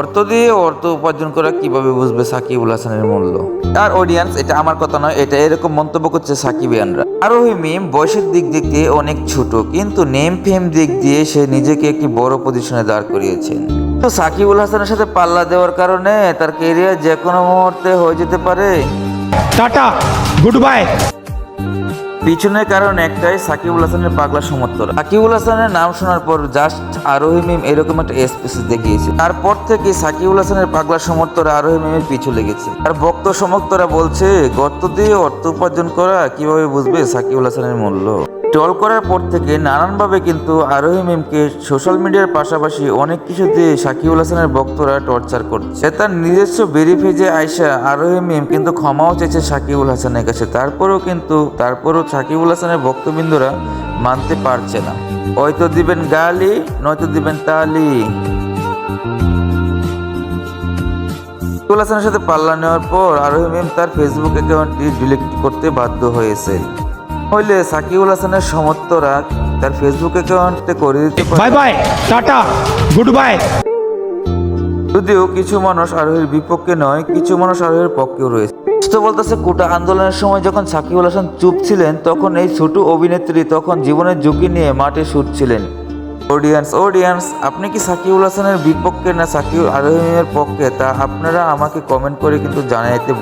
অর্থ দিয়ে অর্থ উপার্জন করা কীভাবে বুঝবে সাকিবুল হাসানের মূল্য? আর অডিয়েন্স এটা আমার কথা নয়, এটা এরকম মন্তব্য করছে সাকিবিয়ানরা। আরোহী মিম বয়সের দিক দিক দিয়ে অনেক ছোট, কিন্তু নেম ফেম দিক দিয়ে সে নিজেকে একটি বড় পজিশনে দাঁড় করিয়েছেন। তো সাকিবুল হাসানের সাথে পাল্লা দেওয়ার কারণে তার কেরিয়ার যে কোনো মুহূর্তে হয়ে যেতে পারে। টাটা গুড বাই পিছনের কারণ একটাই, সাকিবুল হাসানের পাগলা সমর্থন সাকিবুল হাসানের নাম শোনার পর জাস্ট আরোহী মিম এরকম একটা স্পেসি দেখিয়েছে। তারপর থেকে সাকিবুল হাসানের পাগলা সমর্থকরা আরোহী মিমের পিছু লেগেছে। আর ভক্ত সমর্থরা বলছে, গর্ত দিয়ে অর্থ উপার্জন করা কীভাবে বুঝবে সাকিবুল হাসানের মূল্য? ট্রল করার পর থেকে নানানভাবে কিন্তু আরোহী মিমকে সোশ্যাল মিডিয়ার পাশাপাশি অনেক কিছু দিয়ে সাকিবুল হাসানের ভক্তরা টর্চার করছে। তার নিজস্ব বেরিফেজে আয়সা আরোহী মিম কিন্তু ক্ষমাও চেয়েছে সাকিবুল হাসানের কাছে। তারপরেও কিন্তু, তারপরেও সাকিবুল হাসানের ভক্তবৃন্দরা মানতে পারছে না। হয়তো দিবেন গালি, নয়তো দিবেন তালি। সাকিবুল হাসানের সাথে পাল্লা নেওয়ার পর আরোহী মিম তার ফেসবুক অ্যাকাউন্টটি ডিলিট করতে বাধ্য হয়েছে। হইলে সাকিবুল হাসানের সমর্থরা তার ফেসবুক অ্যাকাউন্টে করে দিতে পারে। Bye bye tata goodbye. যদিও কিছু মানুষ আরোহীর বিপক্ষে নয় কিছু মানুষ আরোহীর পক্ষেও রয়েছে। তো বলতেছে কোটা আন্দোলনের সময় যখন সাকিবুল হাসান চুপ ছিলেন তখন এই ছোট অভিনেত্রী তখন জীবনের ঝুঁকি নিয়ে মাঠে ছুটছিলেন। অডিয়েন্স অডিয়েন্স আপনি কি সাকিবুল হাসানের বিপক্ষে না সাকিব আরোহীর পক্ষে? তা আপনারা আমাকে কমেন্ট করে কিন্তু জানাইতে